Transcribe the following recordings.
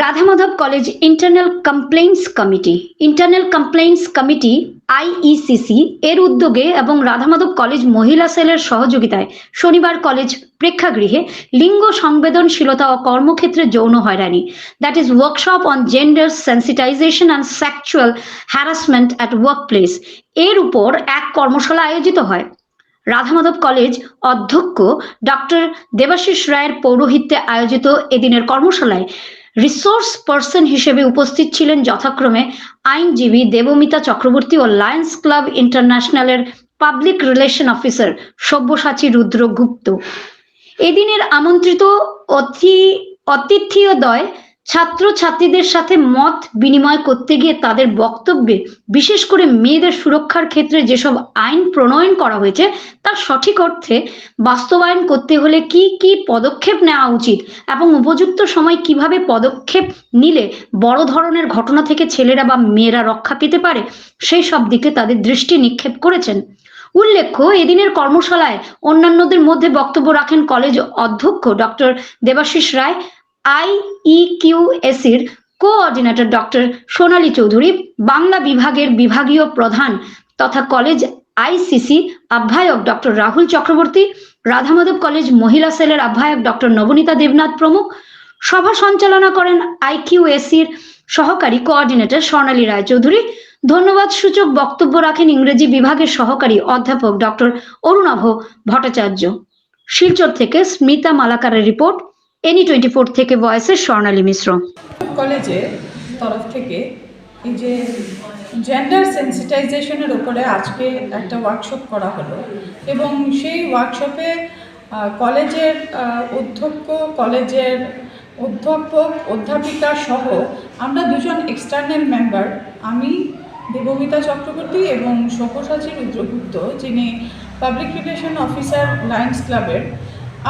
Radha Madhab college internal complaints committee internal complaints committee IECC এর উদ্যোগে এবং Radha Madhab college মহিলা সেলের সহযোগিতায় শনিবার কলেজ প্রেক্ষাগৃহে লিঙ্গ সংবেদনশীলতা ও কর্মক্ষেত্রে যৌন হয়রানি that is workshop on gender sensitisation and sexual harassment at workplace এর উপর এক কর্মশালা আয়োজিত হয়। রাধামাধব কলেজ অধ্যক্ষ ডক্টর দেবাশিস রায়ের পৌরোহিত্যে আয়োজিত এদিনের কর্মশালায় রিসোর্স পার্সন হিসেবে উপস্থিত ছিলেন যথাক্রমে আইনজীবী দেবমিতা চক্রবর্তী ও Lions club ইন্টারন্যাশনালের public relation officer Sabyasachi Rudra Gupta এদিনের আমন্ত্রিত অতি অতিথিয়দয় ছাত্র ছাত্রীদের সাথে মত বিনিময় করতে গিয়ে তাদের বক্তব্যে, বিশেষ করে মেয়েদের সুরক্ষার ক্ষেত্রে যেসব আইন প্রণয়ন করা হয়েছে, তার সঠিক অর্থে বাস্তবায়ন করতে হলে কি কি পদক্ষেপ নেওয়া উচিত এবং উপযুক্ত সময় কীভাবে পদক্ষেপ নিলে বড় ধরনের ঘটনা থেকে ছেলেরা বা মেয়েরা রক্ষা পেতে পারে, সেই সব দিকে তাদের দৃষ্টি নিক্ষেপ করেছেন। উল্লেখ্য, এদিনের কর্মশালায় অন্যান্যদের মধ্যে বক্তব্য রাখেন কলেজ অধ্যক্ষ ডক্টর দেবাশিস রায় আইইকিউএসির কোঅর্ডিনেটর ডক্টর সোনালী চৌধুরী, বাংলা বিভাগের বিভাগীয় প্রধান তথা কলেজ আইসিসি আহ্বায়ক ডক্টর রাহুল চক্রবর্তী, রাধামাধব কলেজ মহিলা সেলের আহ্বায়ক ডক্টর নবনীতা দেবনাথ প্রমুখ। সভা সঞ্চালনা করেন আইকিউএসির সহকারী কোঅর্ডিনেটর স্বর্ণালী রায়চৌধুরী। ধন্যবাদ সূচক বক্তব্য রাখেন ইংরেজি বিভাগের সহকারী অধ্যাপক ডক্টর অরুণাভ ভট্টাচার্য। শিলচর থেকে স্মিতা মালাকারের রিপোর্ট। এনি টোয়েন্টি ফোর থেকে ভয়েসের স্বর্ণালী মিশ্র। কলেজের তরফ থেকে এই যে জেন্ডার সেন্সিটাইজেশনের উপরে আজকে একটা ওয়ার্কশপ করা হলো এবং সেই ওয়ার্কশপে কলেজের অধ্যক্ষ, কলেজের অধ্যাপক, অধ্যাপিকা সহ আমরা দুজন এক্সটার্নাল মেম্বার আমি দেবমিতা চক্রবর্তী এবং সব্যসাচী রুদ্রগুপ্ত, যিনি পাবলিক রিলেশন অফিসার লায়ন্স ক্লাবের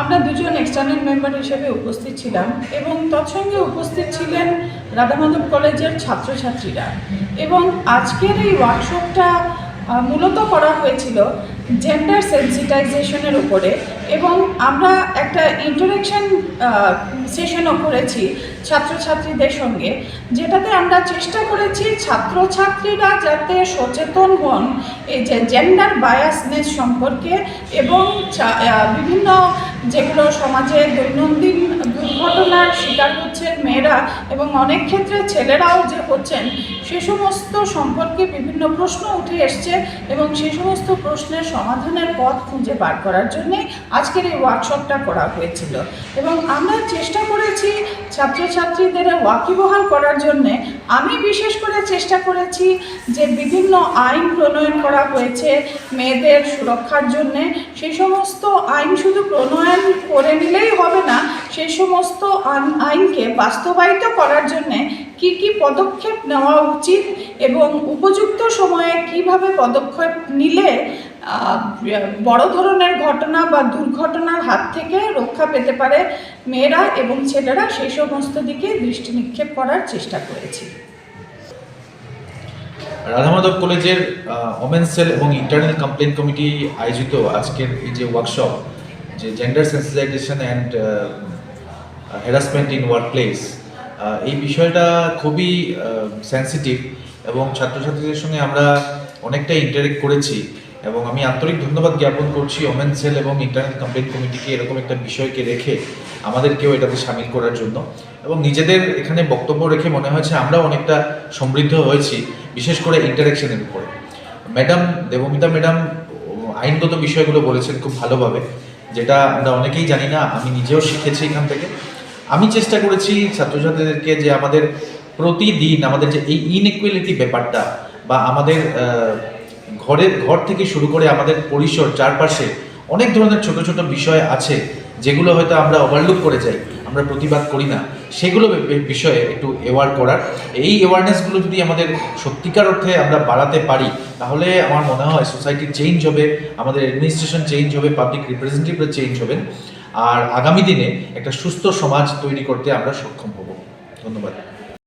আমরা দুজন এক্সটার্নাল মেম্বার হিসেবে উপস্থিত ছিলাম এবং তৎসঙ্গে উপস্থিত ছিলেন রাধামাধব কলেজের ছাত্রছাত্রীরা। এবং আজকের এই ওয়ার্কশপটা মূলত করা হয়েছিল জেন্ডার সেন্সিটাইজেশনের উপরে এবং আমরা একটা ইন্টারেকশন সেশনও করেছি ছাত্রছাত্রীদের সঙ্গে, যেটাতে আমরা চেষ্টা করেছি ছাত্রছাত্রীরা যাতে সচেতন হন এই যে জেন্ডার বায়াসনেস সম্পর্কে এবং বিভিন্ন যেগুলো সমাজে দৈনন্দিন দুর্ঘটনার শিকার হচ্ছেন মেয়েরা এবং অনেক ক্ষেত্রে ছেলেরাও যে হচ্ছেন সে সমস্ত সম্পর্কে বিভিন্ন প্রশ্ন উঠে এসছে এবং সেই সমস্ত প্রশ্নের সমাধানের পথ খুঁজে বার করার জন্যে আজকের এই ওয়ার্কশপটা করা হয়েছিল। এবং আমরা চেষ্টা করেছি ছাত্রছাত্রীদের ওয়াকিবহাল করার জন্যে। আমি বিশেষ করে চেষ্টা করেছি যে বিভিন্ন আইন প্রণয়ন করা হয়েছে মেয়েদের সুরক্ষার জন্যে। সেই সমস্ত আইন শুধু প্রণয়ন করে নিলেই হবে না সেই সমস্ত আইন- আইনকে বাস্তবায়িত করার জন্যে কি কি পদক্ষেপ নেওয়া উচিত এবং উপযুক্ত সময়ে কীভাবে পদক্ষেপ নিলে বড় ধরনের ঘটনা বা দুর্ঘটনার হাত থেকে রক্ষা পেতে পারে মেয়েরা এবং ছেলেরা, সেই সমস্ত দিকে দৃষ্টি নিক্ষেপ করার চেষ্টা করেছি। রাধামাধব কলেজের ওমেন সেল এবং ইন্টারনাল কমপ্লেন কমিটি আয়োজিত আজকের এই যে ওয়ার্কশপ যে gender sensitisation and harassment in workplace এই বিষয়টা খুবই সেন্সিটিভ এবং ছাত্রছাত্রীদের সঙ্গে আমরা অনেকটা ইন্টারেক্ট করেছি এবং আমি আন্তরিক ধন্যবাদ জ্ঞাপন করছি ওমেন সেল এবং ইন্টারনাল কমপ্লেন কমিটিকে এরকম একটা বিষয়কে রেখে আমাদেরকেও এটাতে সামিল করার জন্য এবং নিজেদের এখানে বক্তব্য রেখে মনে হয়েছে আমরাও অনেকটা সমৃদ্ধ হয়েছি, বিশেষ করে ইন্টারেকশনের উপরে। ম্যাডাম, দেবমিতা ম্যাডাম, আইনগত বিষয়গুলো বলেছেন খুব ভালোভাবে, যেটা আমরা অনেকেই জানি না, আমি নিজেও শিখেছি এখান থেকে। আমি চেষ্টা করেছি ছাত্রছাত্রীদেরকে যে আমাদের প্রতিদিন আমাদের যে এই ইনইকুয়ালিটি ব্যাপারটা বা আমাদের ঘরের, ঘর থেকে শুরু করে আমাদের পরিসর চারপাশে অনেক ধরনের ছোট ছোট বিষয় আছে যেগুলো হয়তো আমরা ওভারলুক করে যাই, আমরা প্রতিবাদ করি না। সেগুলো বিষয়ে একটু অ্যাওয়ার করার। এই অ্যাওয়ারনেসগুলো যদি আমাদের সত্যিকার অর্থে আমরা বাড়াতে পারি, তাহলে আমার মনে হয় সোসাইটি চেঞ্জ হবে, আমাদের অ্যাডমিনিস্ট্রেশন চেঞ্জ হবে পাবলিক রিপ্রেজেন্টেটিভরা চেঞ্জ হবেন আর আগামী দিনে একটা সুস্থ সমাজ তৈরি করতে আমরা সক্ষম হব। ধন্যবাদ।